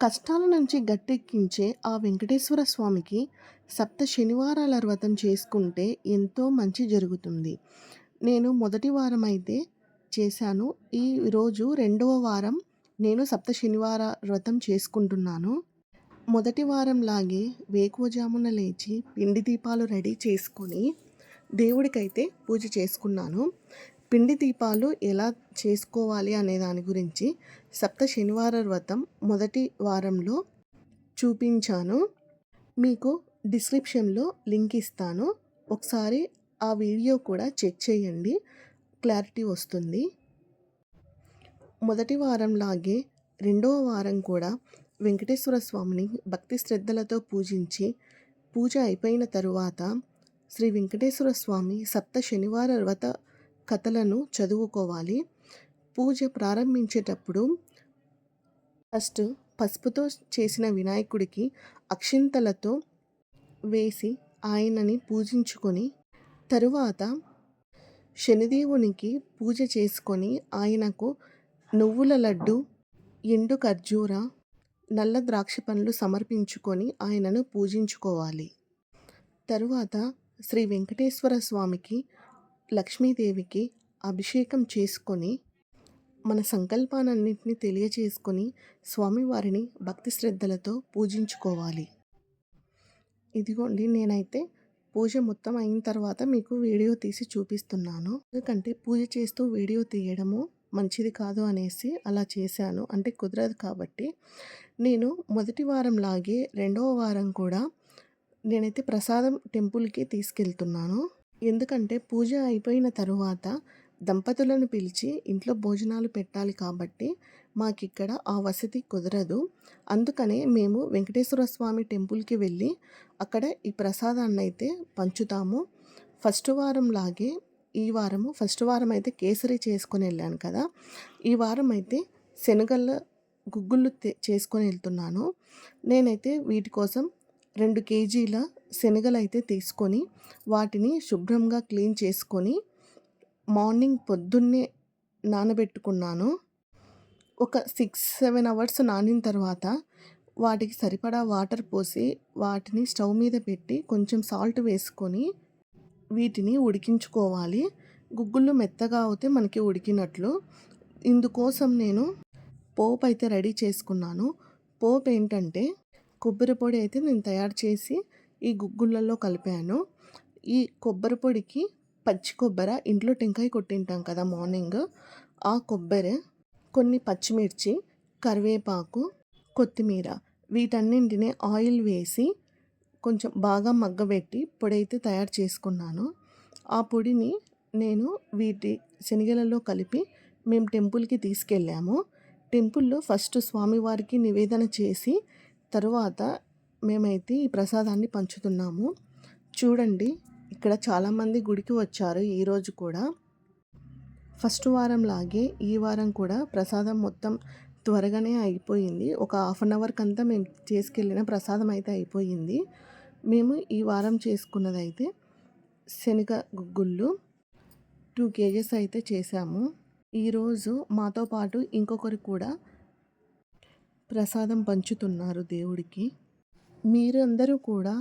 కష్టాల నుంచి గట్టెక్కించే ఆ వెంకటేశ్వర స్వామికి సప్త శనివారాల వ్రతం చేసుకుంటే ఎంతో మంచి జరుగుతుంది. నేను మొదటి వారం అయితే చేశాను. ఈ రోజు రెండవ వారం నేను సప్త శనివార వ్రతం చేసుకుంటున్నాను. మొదటి వారం లాగే వేకువజామున లేచి పిండి దీపాలు రెడీ చేసుకొని దేవుడికైతే పూజ చేసుకున్నాను. పిండి దీపాలు ఎలా చేసుకోవాలి అనే దాని గురించి సప్త శనివార వ్రతం మొదటి వారంలో చూపించాను. మీకు డిస్క్రిప్షన్లో లింక్ ఇస్తాను. ఒకసారి ఆ వీడియో కూడా చెక్ చేయండి. క్లారిటీ వస్తుంది. మొదటి వారం లాగే రెండవ వారం కూడా వెంకటేశ్వర స్వామిని భక్తి శ్రద్ధలతో పూజించి పూజ అయిపోయిన తరువాత శ్రీ వెంకటేశ్వర స్వామి సప్త శనివార వ్రత కథలను చదువుకోవాలి. పూజ ప్రారంభించేటప్పుడు ఫస్ట్ పసుపుతో చేసిన వినాయకుడికి అక్షింతలతో వేసి ఆయనని పూజించుకొని తరువాత శనిదేవునికి పూజ చేసుకొని ఆయనకు నువ్వుల లడ్డు ఎండు ఖర్జూర నల్ల ద్రాక్ష పండ్లు సమర్పించుకొని ఆయనను పూజించుకోవాలి. తరువాత శ్రీ వెంకటేశ్వర స్వామికి లక్ష్మీదేవికి అభిషేకం చేసుకొని మన సంకల్పాలన్నింటినీ తెలియచేసుకొని స్వామివారిని భక్తి శ్రద్ధలతో పూజించుకోవాలి. ఇదిగోండి నేనైతే పూజ మొత్తం అయిన తర్వాత మీకు వీడియో తీసి చూపిస్తున్నాను. ఎందుకంటే పూజ చేస్తూ వీడియో తీయడము మంచిది కాదు అనేసి అలా చేశాను. అంటే కుదరదు కాబట్టి నేను మొదటి వారం లాగే రెండవ వారం కూడా నేనైతే ప్రసాదం టెంపుల్కి తీసుకెళ్తున్నాను. ఎందుకంటే పూజ అయిపోయిన తరువాత దంపతులను పిలిచి ఇంట్లో భోజనాలు పెట్టాలి కాబట్టి మాకిక్కడ ఆ వసతి కుదరదు. అందుకనే మేము వెంకటేశ్వర స్వామి టెంపుల్కి వెళ్ళి అక్కడ ఈ ప్రసాదాన్ని అయితే పంచుతాము. ఫస్ట్ వారం లాగే ఈ వారము ఫస్ట్ వారం అయితే కేసరి చేసుకొని వెళ్ళాను కదా. ఈ వారం అయితే శనగల గుగ్గుళ్ళు చేసుకొని వెళ్తున్నాను. నేనైతే వీటి కోసం రెండు కేజీల శనగలు అయితే తీసుకొని వాటిని శుభ్రంగా క్లీన్ చేసుకొని మార్నింగ్ పొద్దున్నే నానబెట్టుకున్నాను. ఒక సిక్స్ సెవెన్ అవర్స్ నానిన తర్వాత వాటికి సరిపడా వాటర్ పోసి వాటిని స్టవ్ మీద పెట్టి కొంచెం సాల్ట్ వేసుకొని వీటిని ఉడికించుకోవాలి. గుగ్గుళ్ళు మెత్తగా అవుతే మనకి ఉడికినట్లు. ఇందుకోసం నేను పోపు అయితే రెడీ చేసుకున్నాను. పోపు ఏంటంటే కొబ్బరి పొడి అయితే నేను తయారు చేసి ఈ గుగ్గుళ్ళల్లో కలిపాను. ఈ కొబ్బరి పొడికి పచ్చి కొబ్బరి ఇంట్లో టెంకాయ కొట్టింటాం కదా మార్నింగ్. ఆ కొబ్బరి కొన్ని పచ్చిమిర్చి కరివేపాకు కొత్తిమీర వీటన్నింటిని ఆయిల్ వేసి కొంచెం బాగా మగ్గబెట్టి పొడి అయితే తయారు చేసుకున్నాను. ఆ పొడిని నేను వీటి శనగలలో కలిపి మేము టెంపుల్కి తీసుకెళ్ళాము. టెంపుల్లో ఫస్ట్ స్వామివారికి నివేదన చేసి తరువాత మేమైతే ఈ ప్రసాదాన్ని పంచుతున్నాము. చూడండి ఇక్కడ చాలామంది గుడికి వచ్చారు ఈరోజు కూడా. ఫస్ట్ వారం లాగే ఈ వారం కూడా ప్రసాదం మొత్తం త్వరగానే అయిపోయింది. ఒక హాఫ్ అన్ అవర్కి అంతా మేము చేసుకెళ్ళిన ప్రసాదం అయితే అయిపోయింది. మేము ఈ వారం చేసుకున్నదైతే శనగ గుగ్గుళ్ళు టూ కేజెస్ అయితే చేశాము ఈరోజు మాతో పాటు ఇంకొకరు కూడా ప్రసాదం పంచుతున్నారు దేవుడికి. మీరు అందరూ కూడా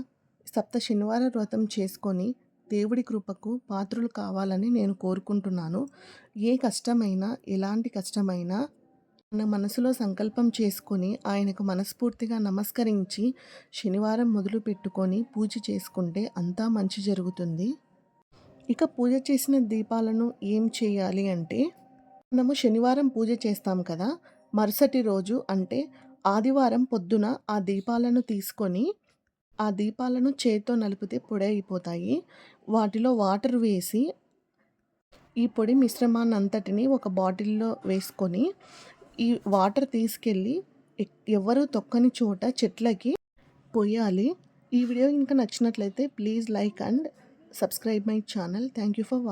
సప్త శనివార వ్రతం చేసుకొని దేవుడి కృపకు పాత్రులు కావాలని నేను కోరుకుంటున్నాను. ఏ కష్టమైనా ఎలాంటి కష్టమైనా మన మనసులో సంకల్పం చేసుకొని ఆయనకు మనస్ఫూర్తిగా నమస్కరించి శనివారం మొదలు పెట్టుకొని పూజ చేసుకుంటే అంతా మంచి జరుగుతుంది. ఇక పూజ చేసిన దీపాలను ఏం చేయాలి అంటే మనము శనివారం పూజ చేస్తాం కదా మరుసటి రోజు అంటే ఆదివారం పొద్దున ఆ దీపాలను తీసుకొని ఆ దీపాలను చేత్తో నలిపితే పొడి అయిపోతాయి. వాటిలో వాటర్ వేసి ఈ పొడి మిశ్రమాన్ని అంతటిని ఒక బాటిల్లో వేసుకొని ఈ వాటర్ తీసుకెళ్ళి ఎవరు తొక్కని చోట చెట్లకి పోయాలి ఈ వీడియో ఇంకా నచ్చినట్లయితే please like and subscribe my channel. Thank you for